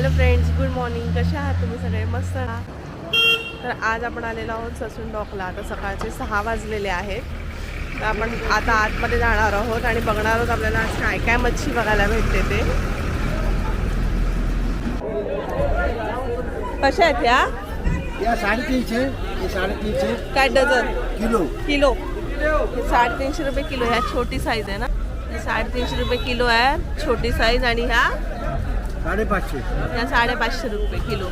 Hello friends good morning. कसे आहात तुम्ही सगळे? मस्त ना? तर आज आपण आलेलो आहोत ससून डॉकला. आता सकाळचे सहा वाजलेले आहेत. तर आपण आता आतमध्ये जाणार आहोत आणि बघणार आहोत आपल्याला आज काय काय मच्छी बघायला भेटते ते. कशा आहेत या? या साडेतीनशे हे साडेतीनशे काय डझन? किलो. किलो. हे साडेतीनशे रुपये किलो ह्या छोटी साईज आहे ना? ही साडेतीनशे रुपये किलो आहे. छोटी साईज आणि ह्या साडेपाचशे. साडेपाचशे रुपये किलो.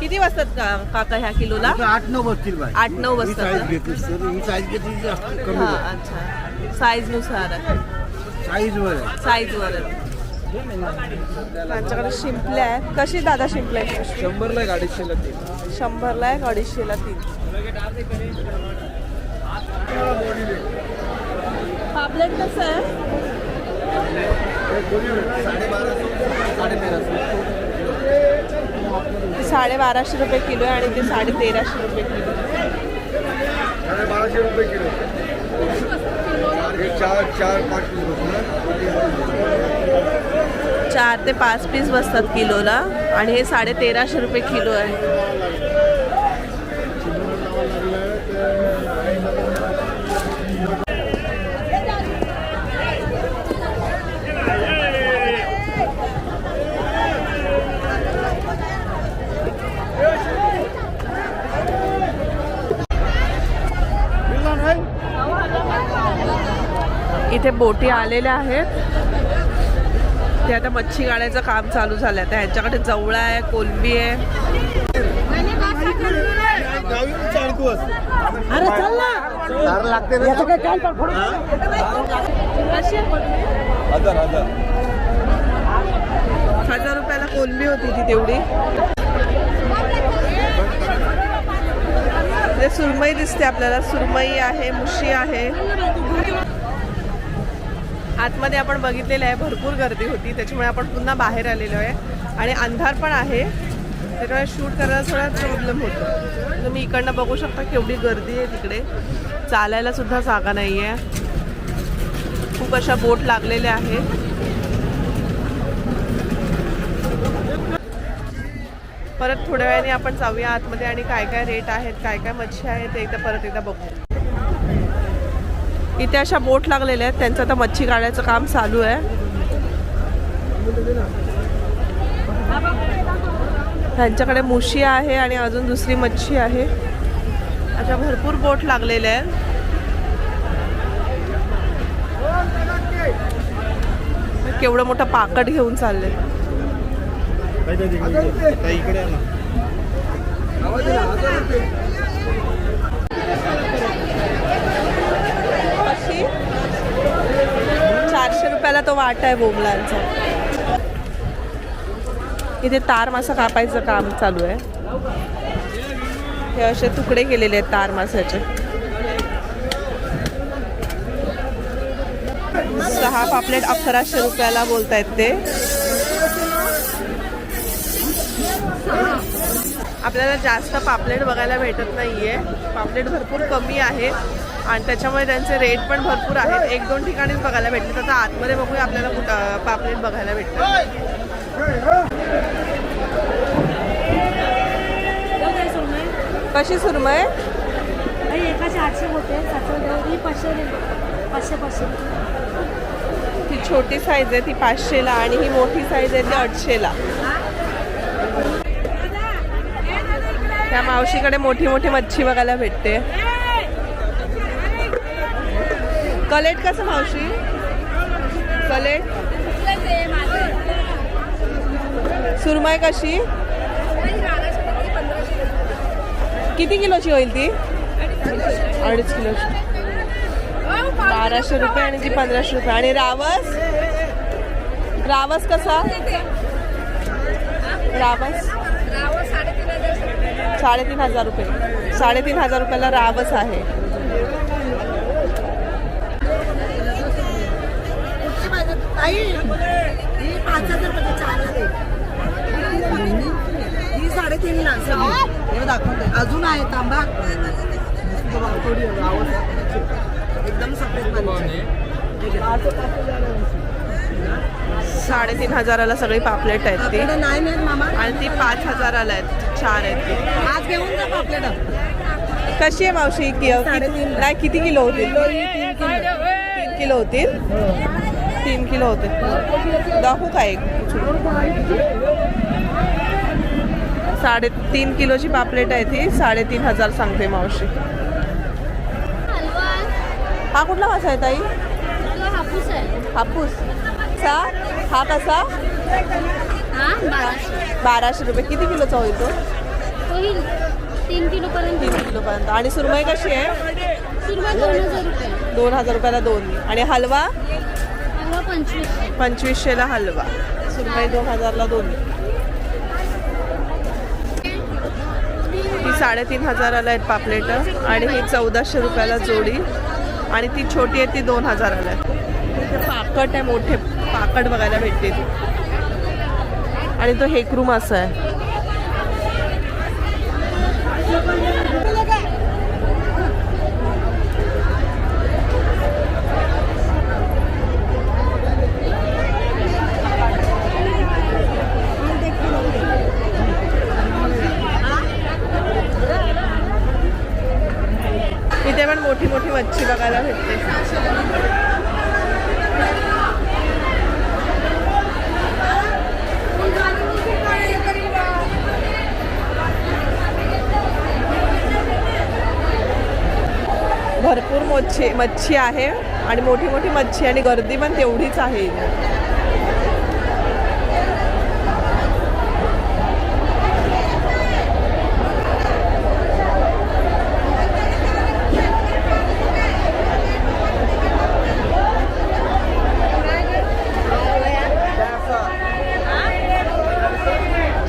किती वाजतात का काका ह्या किलोला? आठ नऊ बसतील आठ नऊ ही बसतात साईज? घेतली सर ही साईज घेतली की जास्त कमी हा अच्छा. साईजनुसार. आहे साईज वर. आहे साईज वर. आहे. त्यांच्याकडे शिंपल्या आहेत. कशी दादा शिंपल्या? आहेत? शंभरला एक अडीचशेला तीन. शंभरला आहे अडीचशेला तीन. पापलेट कसं आहे? ते साडे बाराशे रुपये किलो आहे आणि ते साडे तेराशे रुपये किलो. बाराशे रुपये किलो. चार चार पाच किलो चार ते पाच पीस बसतात किलोला आणि हे साडे तेराशे रुपये किलो आहे. इथे बोटी आलेल्या आहेत. ते आता मच्छी गाड्याचं काम चालू झालं आहे ह्यांच्याकडे जवळा आहे कोलंबी आहे? हजार रुपयाला कोलंबी होती ती तेवढी. सुरमई दिसते आपल्याला. सुरमई आहे मुशी आहे. आतमध्ये आपण बघितलेलं आहे भरपूर गर्दी होती. त्याच्यामुळे आपण पुन्हा बाहेर आलेलो आहे. आणि अंधार पण आहे. त्याच्यामुळे शूट करायला थोडा प्रॉब्लेम होतो. तुम्ही इकडनं बघू शकता केवढी गर्दी आहे तिकडे. चालायला सुद्धा जागा नाही आहे खूप अशा बोट लागलेल्या आहेत. परत थोड्या वेळाने आपण जाऊया आतमध्ये आणि काय काय रेट आहेत काय काय मच्छी आहेत ते एकदा परत एकदा बघू. इथे अशा बोट लागलेल्या आहेत. त्यांचं आता मच्छी काढायचं काम चालू आहे. त्यांच्याकडे मुशी आहे आणि अजून दुसरी मच्छी आहे. अशा भरपूर बोट लागलेल्या आहेत. केवढं मोठं पाकट घेऊन चालले इकडे आहे ना कशी चारशे रुपयाला तो वाटा आहे बोबलांचा. इथे तार मासा कापायचं काम चालू आहे. हे असे तुकडे केलेले आहेत तार मासाचे सहा पापलेट अकराशे रुपयाला बोलतायत ते. आपल्याला जास्त पापलेट बघायला भेटत नाहीये. पापलेट भरपूर कमी आहे आणि त्याच्यामुळे त्यांचे रेट पण भरपूर आहेत. एक दोन ठिकाणीच बघायला भेटले. आता आतमध्ये बघूया आपल्याला कुठं पापलेट बघायला भेटतं. कशी सुरमय? नाही एकाचे आठशे होते. पाचशे ती छोटी साईज आहे ती पाचशेला आणि ही मोठी साईज आहे ती आठशेला. त्या मावशीकडे मोठी मोठी मच्छी बघायला भेटते. कलेट कसं मावशी? कलेट? सुरमई कशी? किती किलोची होईल ती? अडीच किलोची. बाराशे रुपये आणि ती पंधराशे रुपये. आणि रावस? रावस कसा? रावस? साडेतीन हजार रुपये. साडेतीन हजार रुपयाला रावस आहे. ही पाच हजार रुपये चार ही साडेतीन ला दाखवते अजून आहे. तांबा एकदम सफेद साडेतीन हजाराला सगळी पापलेट आहेत ती. नाही मिळत मामा. आणि ती पाच हजाराला आहेत. चार आहेत ती. आज घेऊन जा पापलेट. कशी आहे मावशी कि- साडेतीन. नाही किती किलो होतील तीन किलो. होतील तीन किलो होतील दाखवू का एक? साडेतीन किलोची पापलेट आहे ती. साडेतीन हजार सांगते मावशी. हा कुठला मासा आहे ताई? हापूस आहे. हापूस. सा हा कसा? हा बाराशे. रुपये. किती किलोचा होईल तो तोही तीन किलो पर्यंत. तीन किलोपर्यंत आणि सुरमई कशी आहे? दोन हजार रुपये. दोन हजार रुपयाला दोन. आणि हलवा? हलवा पंचवीस. पंचवीसशेला हलवा. सुरमई दोन हजारला दोन. ती साडेतीन हजाराला आहेत पापलेट. आणि ही चौदाशे रुपयाला जोडी. आणि ती छोटी आहे ती दोन हजाराला आहे. पाकट आहे मोठे पाकट बघायला भेटतील आणि तो हेकरू मासा आहे इथे पण मोठी मोठी मच्छी बघायला भेटते भरपूर मच्छी मच्छी आहे आणि मोठी मोठी मच्छी आणि गर्दी पण तेवढीच आहे.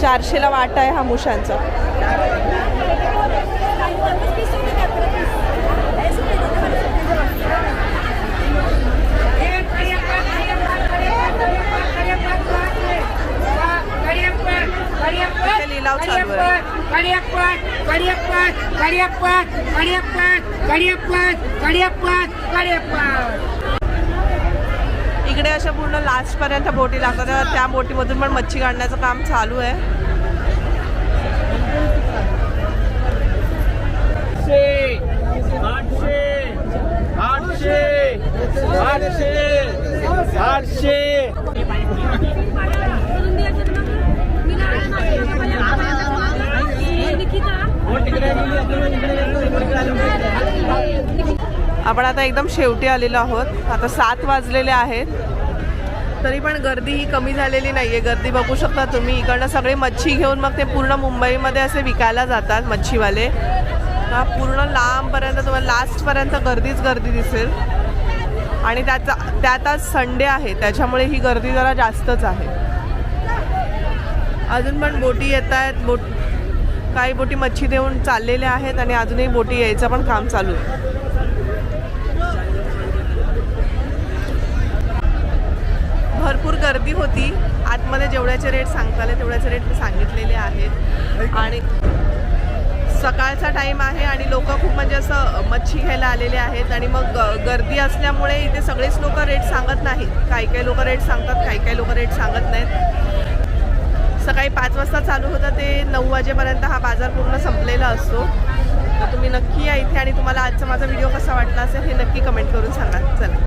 चारशेला वाटा आहे हा मुशांचा लिलाव चालू आहे. इकडे अशा पूर्ण लास्ट पर्यंत बोटी लागतात. त्या बोटीमधून पण मच्छी काढण्याचं काम चालू आहे. आठशे आठशे आठशे आठशे आपण आता एकदम शेवटी आलेलो आहोत. आता सात वाजलेले आहेत. तरी पण गर्दी ही कमी झालेली नाही आहे गर्दी बघू शकता तुम्ही. इकडनं सगळे मच्छी घेऊन मग ते पूर्ण मुंबईमध्ये असे विकायला जातात मच्छीवाले. हा पूर्ण लांबपर्यंत तुम्हाला लास्टपर्यंत गर्दीच गर्दी दिसेल. आणि त्याचा त्यात आज संडे आहे. त्याच्यामुळे ही गर्दी जरा जास्तच आहे. अजून पण बोटी येत आहेत. बोट काही बोटी मच्छी देऊन चाललेल्या आहेत आणि अजूनही बोटी यायचं पण काम चालू आहे. भरपूर गर्दी होती. आतमध्ये जेवढ्याचे रेट सांगता आले तेवढ्याचे रेट मी सांगितलेले आहेत. आणि सकाळचा टाईम आहे आणि लोक खूप म्हणजे असं मच्छी घ्यायला आलेले आहेत. आणि मग ग- गर्दी असल्यामुळे इथे सगळेच लोक रेट सांगत नाहीत. काही काही लोक रेट सांगतात काही काही लोक रेट सांगत नाहीत. सकाळी पाच वाजता चालू होतं ते नऊ वाजेपर्यंत हा बाजार पूर्ण संपलेला असतो. तर तुम्ही नक्की या इथे आणि तुम्हाला आजचा माझा व्हिडिओ कसा वाटला असेल हे नक्की कमेंट करून सांगा. चला.